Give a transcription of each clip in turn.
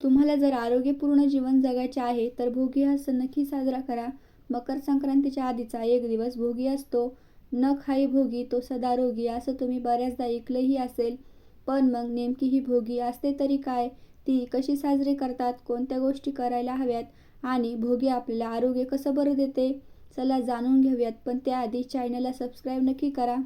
तुम्हाला जर आरोग्यपूर्ण जीवन जगायचे आहे तर भोगी हा सण नक्की साजरा करा. मकर संक्रांतीच्या आधीचा एक दिवस भोगी असतो. न खाई भोगी तो सदा रोगी असं तुम्ही बऱ्याचदा ऐकलंही असेल. पण मग नेमकी ही भोगी असते तरी काय? ती कशी साजरी करतात? कोणत्या गोष्टी करायला हव्यात? आणि भोगी आपल्याला आरोग्य कसं बरं देते? चला जाणून घेऊयात पण त्याआधी चॅनलला सबस्क्राईब नक्की करा.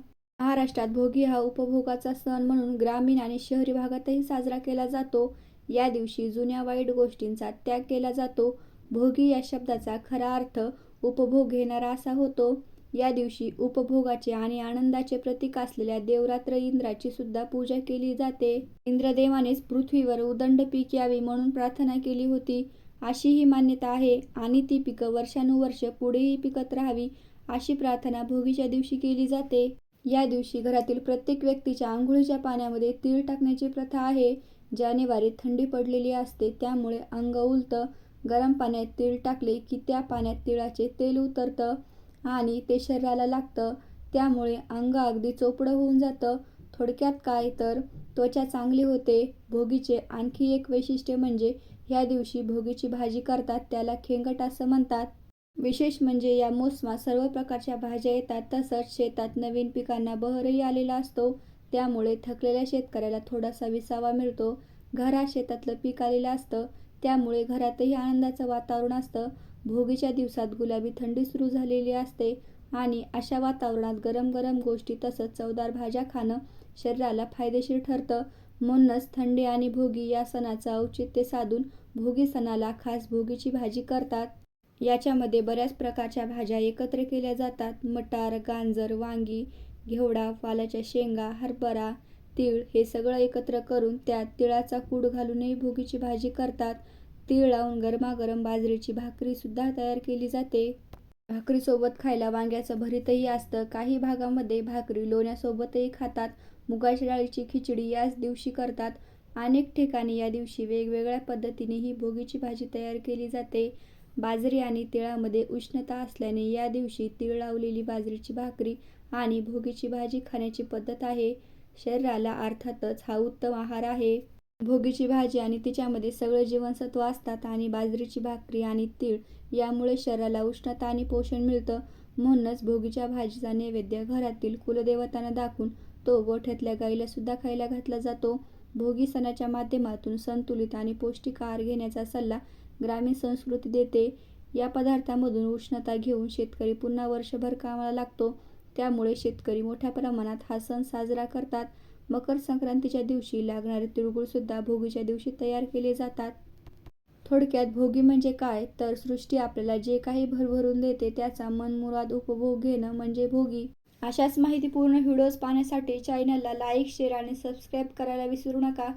महाराष्ट्रात भोगी हा उपभोगाचा सण म्हणून ग्रामीण आणि शहरी भागातही साजरा केला जातो. या दिवशी जुन्या वाईट गोष्टींचा त्याग केला जातो. भोगी या शब्दाचा खरा अर्थ उपभोग घेणारा असा होतो. या दिवशी उपभोगाचे आणि आनंदाचे प्रतीक असलेल्या देवरात्र इंद्राची सुद्धा पूजा केली जाते. इंद्रदेवानेच पृथ्वीवर उदंड पीक यावी म्हणून प्रार्थना केली होती. अशी ही मान्यता आहे आणि ती पिकं वर्षानुवर्ष पुढेही पिकत राहावी अशी प्रार्थना भोगीच्या दिवशी केली जाते. या दिवशी घरातील प्रत्येक व्यक्तीच्या आंघोळीच्या पाण्यामध्ये तीळ टाकण्याची प्रथा आहे. जानेवारीत थंडी पडलेली असते त्यामुळे अंग उलतं गरम पाण्यात तीळ टाकले की त्या पाण्यात तिळाचे तेल उतरतं आणि ते शरीराला लागतं. त्यामुळे अंग अगदी चोपडं होऊन जातं. थोडक्यात काय तर त्वचा चांगली होते. भोगीचे आणखी एक वैशिष्ट्य म्हणजे ह्या दिवशी भोगीची भाजी करतात त्याला खेंगट असं म्हणतात. विशेष म्हणजे या मोसमात सर्व प्रकारच्या भाज्या येतात तसंच शेतात नवीन पिकांना बहरही आलेला असतो. त्यामुळे थकलेल्या शेतकऱ्याला थोडासा विसावा मिळतो. घरात शेतातलं पीक आलेलं असतं त्यामुळे घरातही आनंदाचं वातावरण असतं. भोगीच्या दिवसात गुलाबी थंडी सुरू झालेली असते आणि अशा वातावरणात गरम गरम गोष्टी तसंच चवदार भाज्या खाणं शरीराला फायदेशीर ठरतं. म्हणूनच थंडी आणि भोगी या सणाचं औचित्य साधून भोगी सणाला खास भोगीची भाजी करतात. याच्यामध्ये बऱ्याच प्रकारच्या भाज्या एकत्र केल्या जातात. मटार गाजर वांगी घेवडा वालाच्या शेंगा हरभरा तीळ हे सगळं एकत्र करून त्यात तिळाचा कूड घालूनही भोगीची भाजी करतात. तीळ लावून गरमागरम बाजरीची भाकरीसुद्धा तयार केली जाते. भाकरीसोबत खायला वांग्याचं भरीतही असतं. काही भागामध्ये भाकरी लोण्यासोबतही खातात. मुगाच्या डाळीची खिचडी याच दिवशी करतात. अनेक ठिकाणी या दिवशी वेगवेगळ्या पद्धतीने ही भोगीची भाजी तयार केली जाते. बाजरी आणि तिळामध्ये उष्णता असल्याने या दिवशी तीळ लावलेली बाजरीची भाकरी आणि भोगीची भाजी खाण्याची पद्धत आहे. शरीराला अर्थातच हा उत्तम आहार आहे. भोगीची भाजी आणि तिच्यामध्ये सगळे जीवनसत्व असतात आणि बाजरीची भाकरी आणि तीळ यामुळे शरीराला उष्णता आणि पोषण मिळतं. म्हणूनच भोगीच्या भाजीचा नैवेद्य घरातील कुलदेवतांना दाखवून तो गोठ्यातल्या गाईला सुद्धा खायला घातला जातो. भोगी सणाच्या माध्यमातून संतुलित आणि पौष्टिक आहार घेण्याचा सल्ला ग्रामीण संस्कृती देते. या पदार्थामधून उष्णता घेऊन शेतकरी पुन्हा वर्षभर कामाला लागतो. त्यामुळे शेतकरी मोठ्या प्रमाणात हा सण साजरा करतात. मकर संक्रांतीच्या दिवशी लागणारे तिळगुळसुद्धा भोगीच्या दिवशी तयार केले जातात. थोडक्यात भोगी म्हणजे काय? तर सृष्टी आपल्याला जे काही भरभरून देते त्याचा मनमुराद उपभोग घेणं म्हणजे भोगी. अशाच माहितीपूर्ण व्हिडिओज पाहण्यासाठी चॅनलला लाईक शेअर आणि सबस्क्राईब करायला विसरू नका.